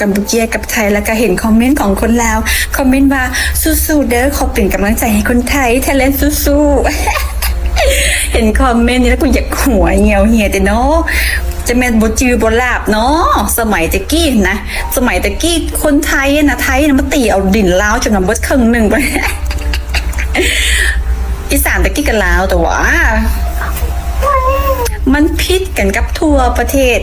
กัมพูเชียกับไทยแล้วก็เห็นคอมเมนต์ของคนลาว คอมเมนต์ว่าสู้ๆเด้อขอเป็นกำลังใจให้คนไทยไทยแลนด์สู้ๆเห็นคอมเมนต์นี้แล้วกูอยากหัวเหี่ยวเหี่ยแต่เนาะจะแม่นบจือบลาบเนาะสมัยตะกี้นะสมัยตะกี้คนไทยนะไทยนะมาตีเอาดินลาวจนนำบดครึ่งหนึ่งไปอีสานตะกี้กันลาวแต่ว่า มันพิษกันกับทั่วประเทศ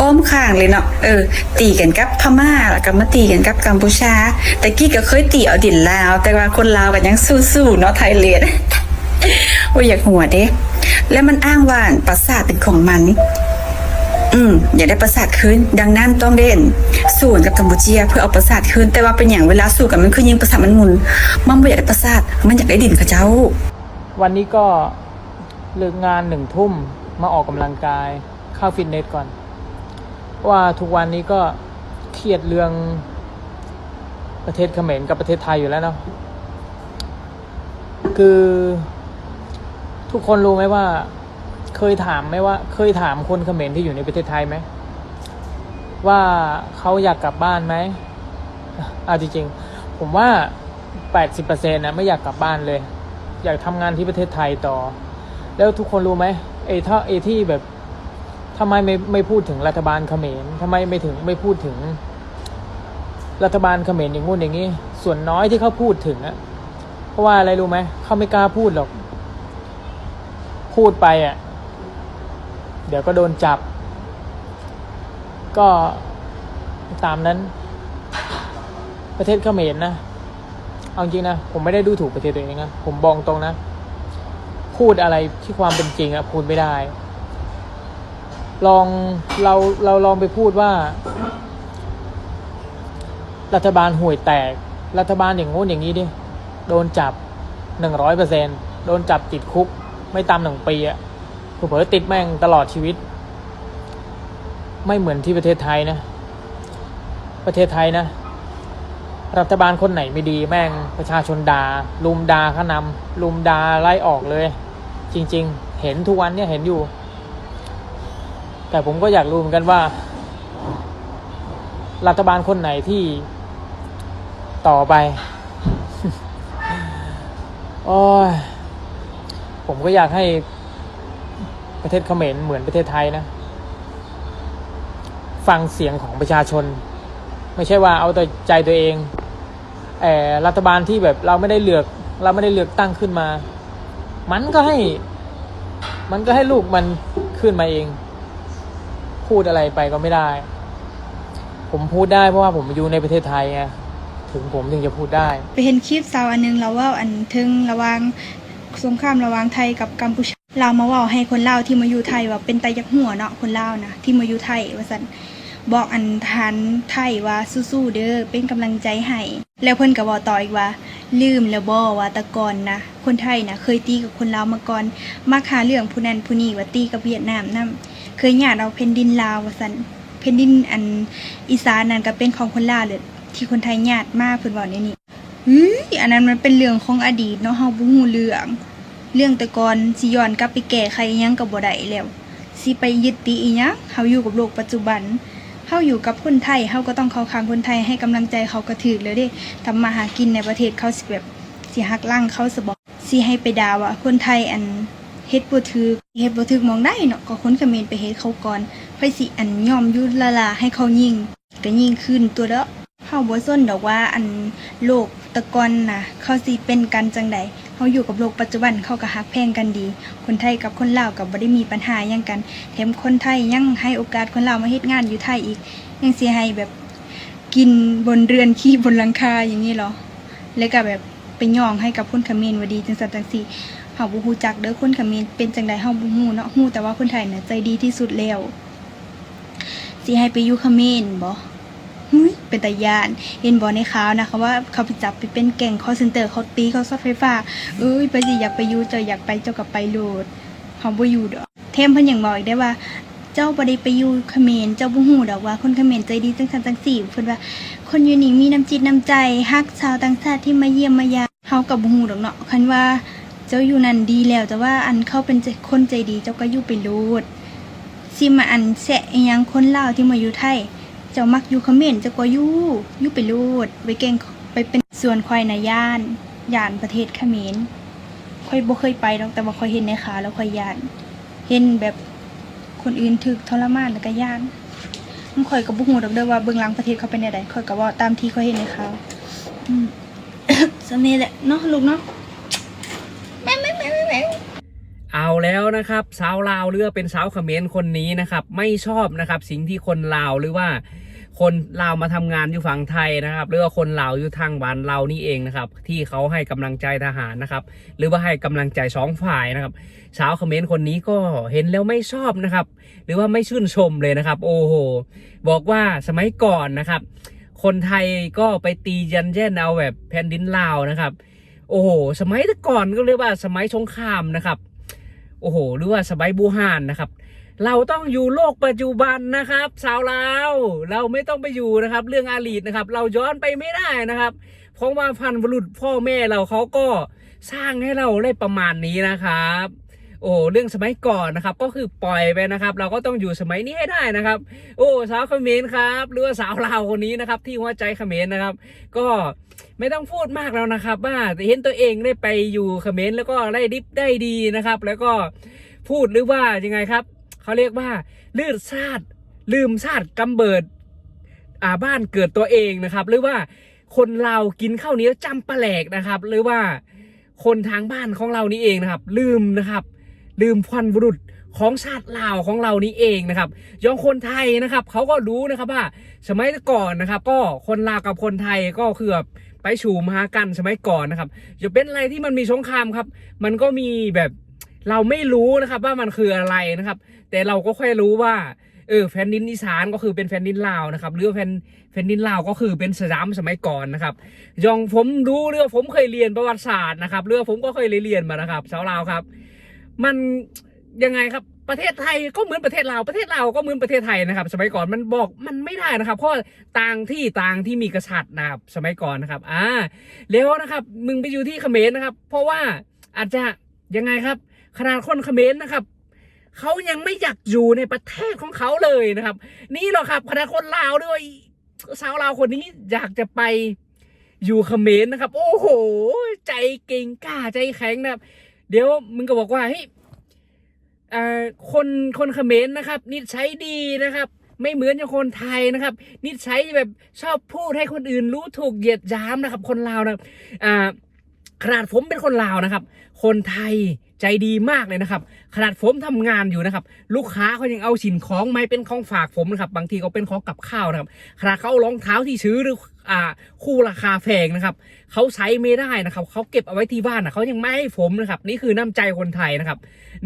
อ้อมข้างเลยเนาะเออ ตีกันกับพม่าแล้วก็มาตีกันกับกัมพูชา แต่กี้ก็เคยตีเอาดินลาว แต่ว่าคนลาวกันยังสู้ๆเนาะไทยเลียนว่าอยากหัวเด้แล้วมันอ้างว่าประสาทเป็นของมัน อืมอยากได้ประสาทคืนดังนั้นต้องเล่นสู้กับกัมพูเชียเพื่อเอาประสาทคืนแต่ว่าเป็นอย่างเวลาสู้กันมันคือยิงประสาทมันหมุน มันไม่อยากได้ประสาทมันอยากได้ดินกับเจ้า วันนี้ก็เลิกงานหนึ่งทุ่มมาออกกำลังกายเข้าฟิตเนสก่อน ว่าทุกวันนี้ก็เครียดเรื่องประเทศเขมรกับประเทศไทยอยู่แล้วเนาะคือทุกคนรู้ไหมว่า เคยถามไหมว่า เคยถามคนเขมรที่อยู่ในประเทศไทยไหมว่าเขาอยากกลับบ้านไหมเอาจริงๆผมว่า 80%นะไม่อยากกลับบ้านเลย อยากทำงานที่ประเทศไทยต่อ แล้วทุกคนรู้ไหมไอ้ถ้าไอ้ที่แบบ ทำไมไม่ไม่พูดถึงรัฐบาลเขมรทำไมไม่ถึงไม่พูดถึง รัฐบาลเขมรอย่างงู้นอย่างนี้ ส่วนน้อยที่เขาพูดถึงอะเพราะว่าอะไรรู้ไหมเขาไม่กล้าพูดหรอก พูดไปอะเดี๋ยวก็โดนจับ ก็ตามนั้น ประเทศเขมรนะเอาจริงนะผมไม่ได้ดูถูกประเทศตัวเองนะผมบอกตรงนะ พูดอะไรที่ความเป็นจริงอะพูดไม่ได้ ลองเราเราลองไปพูดว่า รัฐบาลห่วยแตก รัฐบาลอย่างงู้นอย่างนี้ดิโดนจับหนึ่งร้อยเปอร์เซ็นโดนจับติดคุก ไม่ตามหนึ่งปีอะเผลอติดแม่งตลอดชีวิต ไม่เหมือนที่ประเทศไทยนะ ประเทศไทยนะ รัฐบาลคนไหนไม่ดีแม่งประชาชนดา่าลุมด่าข้านำลุมด่าไล่ออกเลย จริง ๆ เห็นทุกวันเนี่ยเห็นอยู่ แต่ผมก็อยากรู้เหมือนกันว่า รัฐบาลคนไหนที่ต่อไปโอ้ยผมก็อยากให้ประเทศเขมรเหมือนประเทศไทยนะ ฟังเสียงของประชาชน ไม่ใช่ว่าเอาแต่ใจตัวเองเออรัฐบาลที่แบบเราไม่ได้เลือก เราไม่ได้เลือกตั้งขึ้นมา มันก็ให้ มันก็ให้ลูกมันขึ้นมาเอง พูดอะไรไปก็ไม่ได้ ผมพูดได้เพราะว่าผมอยู่ในประเทศไทยไงถึงผมถึงจะพูดได้ ไปเห็นคลิปสาวอันหนึงเราว่าอันถึงระวางสงครามระหวางไทยกับกัมพูชาเรามาว่าให้คนลาวที่มาอยู่ไทยว่าเป็นตายักหัวเนาะคนลาวนะที่มาอยู่ไทยว่าซั่นบอกอันทหารไทยว่าสู้ๆเด้อเป็นกำลังใจให้แล้วเพิ่นก็บอกต่ออีกว่า ลืมแล้วบ่ว่าตะกอนนะคนไทยนะเคยตีกับคนลาวมาก่อนมาหาเรื่องผู้นั้นผู้นี้ว่าตีกับเวียดนามนํ เคยญาติเอาแผ่นดินลาวว่าซั่นแผ่นดินอันอีสานนั่นก็เป็นของคนลาวเลยที่คนไทยญาติมาเพิ่นเว้าในนี้เฮ้ยอันนั้นมันเป็นเรื่องของอดีตเนาะเฮาบ่ฮู้เรื่อง เรื่องแต่ก่อนสิย้อนกลับไปแก้ไขหยังก็บ่ได้แล้วสิไปยึดติอีหยังเฮาอยู่กับโลกปัจจุบันเฮาอยู่กับคนไทยเฮาก็ต้องเข้าข้างคนไทยให้กำลังใจเขาก็ถูกแล้วเด้ทำมาหากินในประเทศเขาสิแบบสิหักลังเขาสบอกสิให้ไปด่าว่าคนไทยอัน เฮ็ดบ่ถูกเฮ็ดบ่ถูกมองได้เนาะก็คนเขมรไปเฮ็ดเขาก่อนไผสิอันยอมยู่ละลาให้เขายิงก็ยิงขึ้นตัวเด้อเฮาบ่สนดอกว่าอันโลกตะกอนน่ะ เขาสิเป็นกันจังใดเฮาอยู่กับโลกปัจจุบันเขาก็ฮักแพงกันดี คนไทยกับคนลาวก็บ่ได้มีปัญหาหยังกัน แถมคนไทยยังให้โอกาสคนลาวมาเฮ็ดงานอยู่ไทยอีก ยังสิให้แบบกินบนเรือนขี้บนหลังคาอย่างนี้เหรอ แล้วก็แบบไปย่องให้กับคนเขมรว่าดีจังซั่นจังซี่ เฮาบ่ฮู้จักเด้อคนเขมรเป็นจังใดเฮาบ่ฮู้เนาะฮู้แต่ว่าคนไทยน่ะใจดีที่สุดแล้วสิให้ไปอยู่เขมรบ่หุยเป็นตายานเห็นบอในข่าวนะคะว่าเขาไปจับไปเป็นแก่งคอเซนเตอร์เขาตีเขาซอดไฟฟ้า เอ้ยไปสิอยากไปอยู่เจ้าอยากไปเจ้ากับไปโหลดเขาบ่อยู่ดอกเทมเพิ่นยังบอกอีกได้ว่า เจ้าบ่ได้ไปอยู่เขมรเจ้าบ่ฮู้ดอกว่าคนเขมรใจดีจังซั่นจังซี่เพิ่นว่า คนอยู่นี่มีน้ำจิตน้ำใจฮักชาวต่างชาติที่มาเยี่ยมมายาเฮาก็บ่ฮู้ดอกเนาะคันว่า จ้าอยู่นั่นดีแล้ว แต่ว่าอันเขาเป็นคนใจดีเจ้าก็อยู่ไปโลดสิมาอันแซะยังคนเล่าที่มาอยู่ไทย เจ้ามักอยู่เขมรจะกว่าอยู่อยู่ไปรูดไปเก่งไปเป็นส่วนควายในย่านย่านประเทศเขมรค่อยบ่เคยไปหรอกแต่ว่าค่อยเห็นในข่าวแล้วค่อยย่าน เห็นแบบคนอื่นถูกทรมานแล้วก็ย่านมันค่อยก็บ่ฮู้ดอกเด้อว่าเบื้องหลังประเทศเขาเป็นจังไดค่อยก็เว้าตามที่ค่อยเห็นในข่าวอืมสำนี้แหละเนาะลูกเนาะแม่แม่แม่แม่แม่ เอา แล้วนะครับสาวลาวหรือเป็นสาวเขมรคนนี้นะครับ ไม่ชอบนะครับ สิ่งที่คนลาวหรือว่า คนลาวมาทำงานอยู่ฝั่งไทยนะครับ หรือว่าคนลาวอยู่ทางบ้านเรานี่เองนะครับ ที่เขาให้กำลังใจทหารนะครับ หรือว่าให้กำลังใจสองฝ่ายนะครับ สาวเขมรคนนี้ก็เห็นแล้วไม่ชอบนะครับ หรือว่าไม่ชื่นชมเลยนะครับ โอ้โหบอกว่าสมัยก่อนนะครับ คนไทยก็ไปตียันแย่นเอาแบบแผ่นดินลาวนะครับ โอ้โหสมัยแต่ก่อนก็เรียกว่าสมัยสงครามนะครับ โอ้โห หรือว่าสบายบูฮานนะครับ เราต้องอยู่โลกปัจจุบันนะครับ สาวลาวเราไม่ต้องไปอยู่นะครับ เรื่องอาลีดนะครับ เราย้อนไปไม่ได้นะครับ เพราะว่าพันบุรุษพ่อแม่เราเขาก็สร้างให้เราได้ประมาณนี้นะครับ โอ้เรื่องสมัยก่อนนะครับ ก็คือปล่อยไปนะครับ เราก็ต้องอยู่สมัยนี้ให้ได้นะครับ โอ้สาวเขมรครับหรือว่าสาวลาวคนนี้นะครับ ที่หัวใจเขมรนะครับ ก็ไม่ต้องพูดมากแล้วนะครับ ว่าเห็นตัวเองได้ไปอยู่เขมรแล้วก็ได้ดิบได้ดีนะครับ แล้วก็พูดหรือว่ายังไงครับเขาเรียกว่าลืดชาติลืมชาติกำเบิดอ่าบ้านเกิดตัวเองนะครับ หรือว่าคนเรากินข้าวเหนียวจำปลาแหลกนะครับ หรือว่าคนทางบ้านของเรานี่เองนะครับ ลืมนะครับ ลืมพันบุรุษของชาติลาวของเรานี่เองนะครับยองคนไทยนะครับเขาก็รู้นะครับว่าสมัยก่อนนะครับ ก็คนลาวกับคนไทยก็คือแบบไปชูมหากันสมัยก่อนนะครับจะเป็นอะไรที่มันมีสงครามครับ มันก็มีแบบเราไม่รู้นะครับว่ามันคืออะไรนะครับ แต่เราก็ค่อยรู้ว่าเออแผ่นดินอีสานก็คือเป็นแผ่นดินลาวนะครับหรือแผ่นแผ่นดินลาวก็คือเป็นสยามสมัยก่อนนะครับยองผมรู้เรื่องผมเคยเรียนประวัติศาสตร์นะครับเรื่องผมก็เคยเรียนมานะครับชาวลาวครับ มันยังไงครับประเทศไทยก็เหมือนประเทศลาวประเทศลาวก็เหมือนประเทศไทยนะครับ สมัยก่อนมันบอกมันไม่ได้นะครับ เพราะต่างที่ต่างที่มีกษัตริย์นะครับ สมัยก่อนนะครับ อ่า แล้วนะครับ มึงไปอยู่ที่เขมรนะครับ เพราะว่าอาจจะยังไงครับ ขนาดคนเขมรนะครับเขายังไม่อยากอยู่ในประเทศของเขาเลยนะครับ นี่หรอกครับขณะคนลาวด้วยสาวลาวคนนี้อยากจะไปอยู่เขมรนะครับ โอ้โห ใจเก่งกล้าใจแข็งนะครับ เดี๋ยวมึงก็บอกว่าเฮ้ยคนคนเขมรนะครับ นิสัยดีนะครับ ไม่เหมือนอย่างคนไทยนะครับ นิสัยแบบชอบพูดให้คนอื่นรู้ถูกเหยียดย้ำนะครับ คนลาวนะครับอ่าขนาดผมเป็นคนลาวนะครับ คนไทย ใจดีมากเลยนะครับ ขนาดผมทำงานอยู่นะครับ ลูกค้าเขายังเอาสินของไม่เป็นของฝากผมนะครับ บางทีก็เป็นของกับข้าวนะครับ ขนาดเขาเอารองเท้าที่ซื้อหรืออ่าคู่ราคาแพงนะครับเขาใช้ไม่ได้นะครับเขาเก็บเอาไว้ที่บ้านนะเขายังไม่ให้ผมนะครับ นี่คือน้ำใจคนไทยนะครับ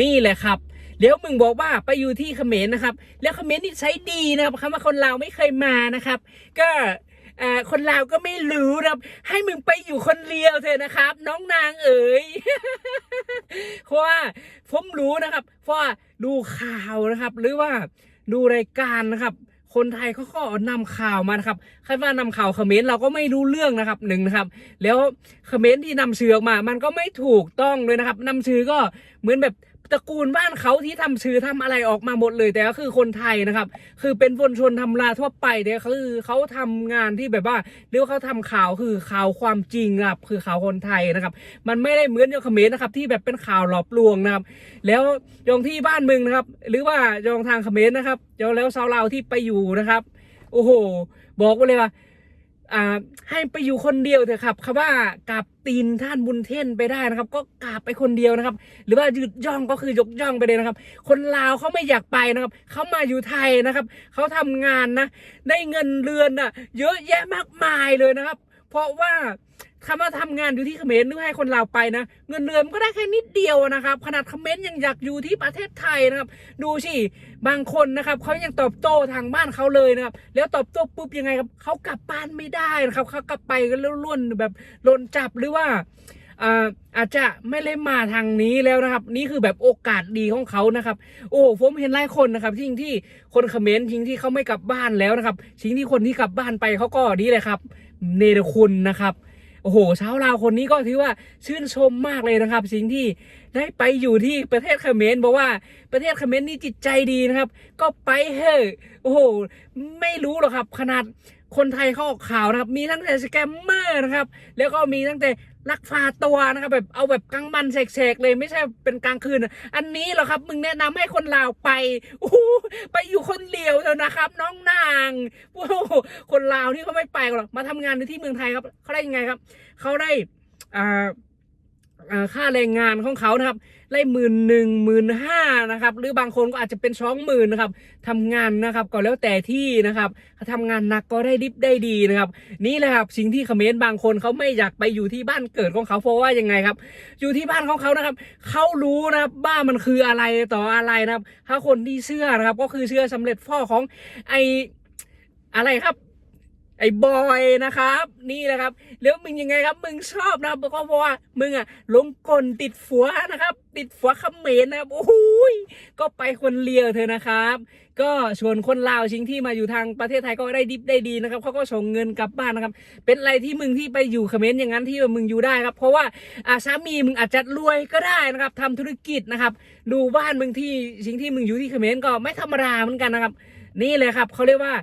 นี่แหละครับเดี๋ยวมึงบอกว่าไปอยู่ที่เขมรนะครับ แล้วเขมรนี่ใช้ดีนะครับคำว่าคนลาวไม่เคยมานะครับ ก็ อ่าคนลาวก็ไม่รู้นะครับให้มึงไปอยู่คนเดียวเถอะนะครับ น้องนางเอ๋ยเพราะว่าผมรู้นะครับ เพราะว่าดูข่าวนะครับ หรือว่าดูรายการนะครับคนไทยเขาก็นำข่าวมานะครับคาดว่านำข่าวเขมรเราก็ไม่รู้เรื่องนะครับหนึ่งนะครับ แล้วเขมรที่นำชื่อออกมา มันก็ไม่ถูกต้องเลยนะครับนำชื่อก็เหมือนแบบ ตระกูลบ้านเขาที่ทำชื่อทำอะไรออกมาหมดเลย แต่ก็คือคนไทยนะครับ คือเป็นวนชนทำลาทั่วไปเนี่คือเขาทำงานที่แบบว่าหรือว่าเขาทำข่าวคือข่าวความจริงนะครับคือข่าวคนไทยนะครับ มันไม่ได้เหมือนย่างเขมรนะครับ ที่แบบเป็นข่าวหลอกลวงนะครับ แล้วยองที่บ้านมืองนะครับ หรือว่ายองทางเขมรนะครับยองแล้วชาวลาวที่ไปอยู่นะครับ โอ้โห บอกไว้เลยว่า ให้ไปอยู่คนเดียวเถอะครับคำว่ากราบตีนท่านบุญเท่นไปได้นะครับ ก็กราบไปคนเดียวนะครับ หรือว่ายืดย่องก็คือยกย่องไปเลยนะครับ คนลาวเขาไม่อยากไปนะครับเขามาอยู่ไทยนะครับเขาทำงานนะ ได้เงินเรือนน่ะ เยอะแยะมากมายเลยนะครับ เพราะว่า คำว่าทำงานอยู่ที่เขมรหรือให้คนลาวไปนะ เงินเดือนก็ได้แค่นิดเดียวนะครับ ขนาดเขมรยังอยากอยู่ที่ประเทศไทยนะครับ ดูสิบางคนนะครับเขายังตอบโต้ทางบ้านเขาเลยนะครับ แล้วตอบโต้ปุ๊บยังไงครับเขากลับบ้านไม่ได้นะครับเขากลับไปก็ล้วนแบบโดนจับหรือว่าอ่าอาจจะไม่ได้มาทางนี้แล้วนะครับ นี่คือแบบโอกาสดีของเขานะครับ โอ้ผมเห็นหลายคนนะครับทิ้งที่คนเขมรทิ้งที่เขาไม่กลับบ้านแล้วนะครับทิ้งที่คนที่กลับบ้านไปเขาก็ดีเลยครับ เนรคุณนะครับ โอ้โหชาวลาวคนนี้ก็ถือว่าชื่นชมมากเลยนะครับ สิ่งที่ได้ไปอยู่ที่ประเทศเขมรบอกว่าประเทศเขมรนี่จิตใจดีนะครับ ก็ไปเถอะโอ้โหไม่รู้หรอกครับ ขนาดคนไทยเขาออกข่าวนะครับ มีตั้งแต่สแกมเมอร์นะครับ แล้วก็มีตั้งแต่ ลักพาตัวนะครับแบบเอาแบบกลางวันเฉกๆเลยไม่ใช่เป็นกลางคืน อันนี้เหรอครับ มึงแนะนำให้คนลาวไปอ้ไปอยู่คนเดียวเถอะนะครับ น้องนางโอ้คนลาวนี่เขาไม่ไปหรอกมาทำงานในที่เมืองไทยครับเขาได้ยังไงครับเขาได้อ่า ค่าแรงงานของเขานะครับได้หมื่นหนึ่งหมื่นห้านะครับหรือบางคนก็อาจจะเป็นสองหมื่นนะครับทำงานนะครับก็แล้วแต่ที่นะครับทำงานหนักก็ได้ดิบได้ดีนะครับ นี่แหละครับสิ่งที่เขมรบางคนเขาไม่อยากไปอยู่ที่บ้านเกิดของเขาเพราะว่ายังไงครับ อยู่ที่บ้านของเขานะครับเขารู้นะครับว่านมันคืออะไรต่ออะไรนะครับ ถ้าคนที่เชื่อนะครับ ก็คือเชื่อสำเร็จพ่อของไออะไรครับ ไอ้บอยนะครับ นี่นะครับ แล้วมึงยังไงครับมึงชอบนะครับก็เพราะว่ามึงอะลงกลติดฝัวนะครับ ติดฝัวเขมรนะครับโอ้โหยก็ไปคนเลียวเธอนะครับ ก็ชวนคนลาวชิงที่มาอยู่ทางประเทศไทยก็ได้ดิบได้ดีนะครับเขาก็ส่งเงินกลับบ้านนะครับ เป็นอะไรที่มึงที่ไปอยู่เขมรอย่างนั้นที่มึงอยู่ได้ครับ เพราะว่าอาสามีมึงอาจจะรวยก็ได้นะครับทำธุรกิจนะครับ ดูบ้านมึงที่สิ่งที่มึงอยู่ที่เขมรก็ไม่ธรรมดาเหมือนกันนะครับ นี่เลยครับเขาเรียกว่า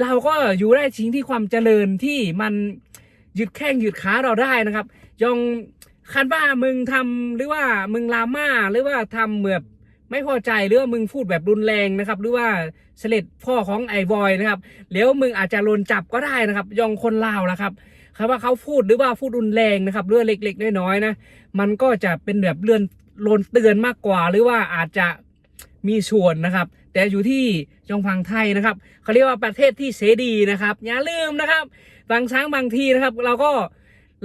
เราก็อยู่ได้สิ่งที่ความเจริญที่มันหยุดแข้งหยุดขาเราได้นะครับยองคันว่ามึงทำหรือว่ามึงลาม่าหรือว่าทำแบบไม่พอใจหรือว่ามึงพูดแบบรุนแรงนะครับ หรือว่าเสล็ดพ่อของไอ้บอยนะครับแล้วมึงอาจจะโดนจับก็ได้นะครับ ยองคนลาวนะครับคำว่าเขาพูดหรือว่าพูดรุนแรงนะครับเรื่องเล็กๆน้อยๆนะมันก็จะเป็นแบบเรื่อนโลนเตือนมากกว่า หรือว่าอาจจะ มีส่วนนะครับ แต่อยู่ที่จงฟังไทยนะครับเขาเรียกว่าประเทศที่เสรีนะครับ อย่าลืมนะครับบางครั้งบางทีนะครับ เราก็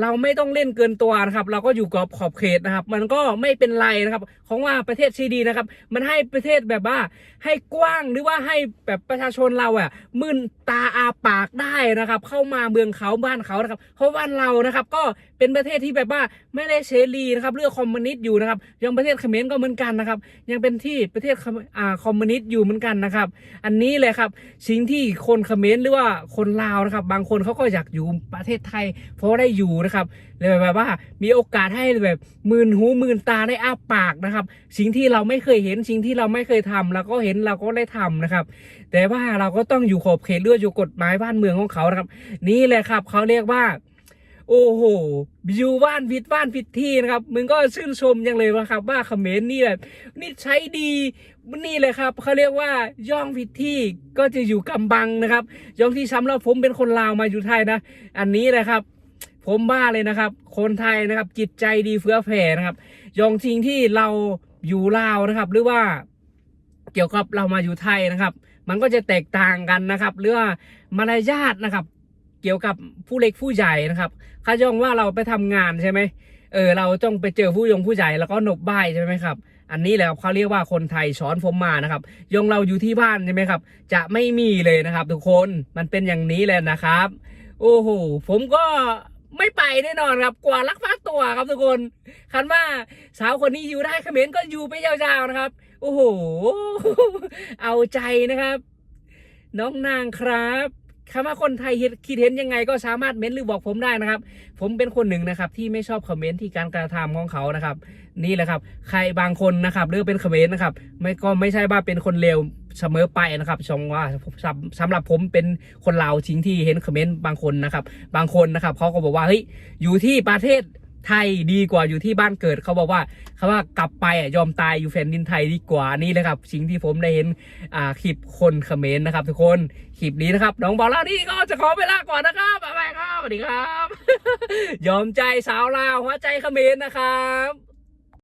เราไม่ต้องเล่นเกินตัวนะครับ เราก็อยู่กับขอบเขตนะครับ มันก็ไม่เป็นไรนะครับ ของว่าประเทศซีดีนะครับ มันให้ประเทศแบบว่า ให้กว้างหรือว่าให้แบบประชาชนเราอะมึนตาอาปากได้นะครับ เข้ามาเมืองเขาบ้านเขานะครับ เพราะบ้านเรานะครับ ก็เป็นประเทศที่แบบว่าไม่ได้เสรีนะครับเรื่องคอมมิวนิสต์อยู่นะครับยังประเทศเขมรก็เหมือนกันนะครับ ยังเป็นที่ประเทศคอมอ่าคอมมิวนิสต์อยู่เหมือนกันนะครับ อันนี้เลยครับสิ่งที่คนเขมรหรือว่าคนลาวนะครับ บางคนเขาก็อยากอยู่ประเทศไทยเพราะได้อยู่นะครับเลยแบบว่ามีโอกาสให้แบบมืนหูมืนตาได้อ้าปากนะครับ สิ่งที่เราไม่เคยเห็นสิ่งที่เราไม่เคยทำเราก็เห็นเราก็ได้ทำนะครับ แต่ว่าเราก็ต้องอยู่ขอบเขตเลือดอยู่กฎหมายบ้านเมืองของเขานะครับ นี่แหละครับเขาเรียกว่าโอ้โหอยู่บ้านผิดบ้านผิดที่นะครับ มึงก็ชื่นชมยังเลยนะครับ ว่าเขมรนี่แบบนี่ใช้ดีนี่เลยครับเขาเรียกว่าย่องผิดที่ก็จะอยู่กำบังนะครับย่องที่ซ้ำแล้วผมเป็นคนลาวมาอยู่ไทยนะ อันนี้แหละครับ ผมบ้าเลยนะครับ คนไทยนะครับ จิตใจดีเฟื้อแผ่นะครับ ยองจริงที่เราอยู่ลาวนะครับ หรือว่าเกี่ยวกับเรามาอยู่ไทยนะครับ มันก็จะแตกต่างกันนะครับหรือว่ามารยาทนะครับ เกี่ยวกับผู้เล็กผู้ใหญ่นะครับเขาย่องว่าเราไปทำงานใช่ไหมเออเราต้องไปเจอผู้ยงผู้ใหญ่แล้วก็หนบบ่ายใช่ไหมครับ อันนี้แหละครับเขาเรียกว่าคนไทยสอนผมมานะครับ ยงเราอยู่ที่บ้านใช่ไหมครับ จะไม่มีเลยนะครับ ทุกคนมันเป็นอย่างนี้เลยนะครับ โอ้โหผมก็ ไม่ไปแน่นอนครับกว่าลักพาตัวครับทุกคนคันว่าสาวคนนี้อยู่ได้เขมรก็อยู่ไปยาวๆนะครับ โอ้โห เอาใจนะครับ น้องนางครับ คำว่าคนไทยคิดเห็นยังไงก็สามารถเม้นหรือบอกผมได้นะครับ ผมเป็นคนหนึ่งนะครับที่ไม่ชอบคอมเมนต์ที่การกระทำของเขานะครับ นี่แหละครับ ใครบางคนนะครับเลือกเป็นคอมเมนต์นะครับ ไม่ก็ไม่ใช่ว่าเป็นคนเลวเสมอไปนะครับชมว่าสำสำหรับผมเป็นคนลาวจริงที่เห็นคอมเมนต์บางคนนะครับ บางคนนะครับเขาก็บอกว่าเฮ้ยอยู่ที่ประเทศ ไทยดีกว่าอยู่ที่บ้านเกิดเขาบอกว่าเขาว่ากลับไปอะยอมตายอยู่แผ่นดินไทยดีกว่านี่เลยครับสิ่งที่ผมได้เห็นอ่าคลิปคนเขมรนะครับทุกคนคลิปนี้นะครับน้องบอกแล้วนี่ก็จะขอเวลาก่อนนะครับบ๊ายบายครับสวัสดีครับ ยอมใจสาวลาวหัวใจเขมรนะครับ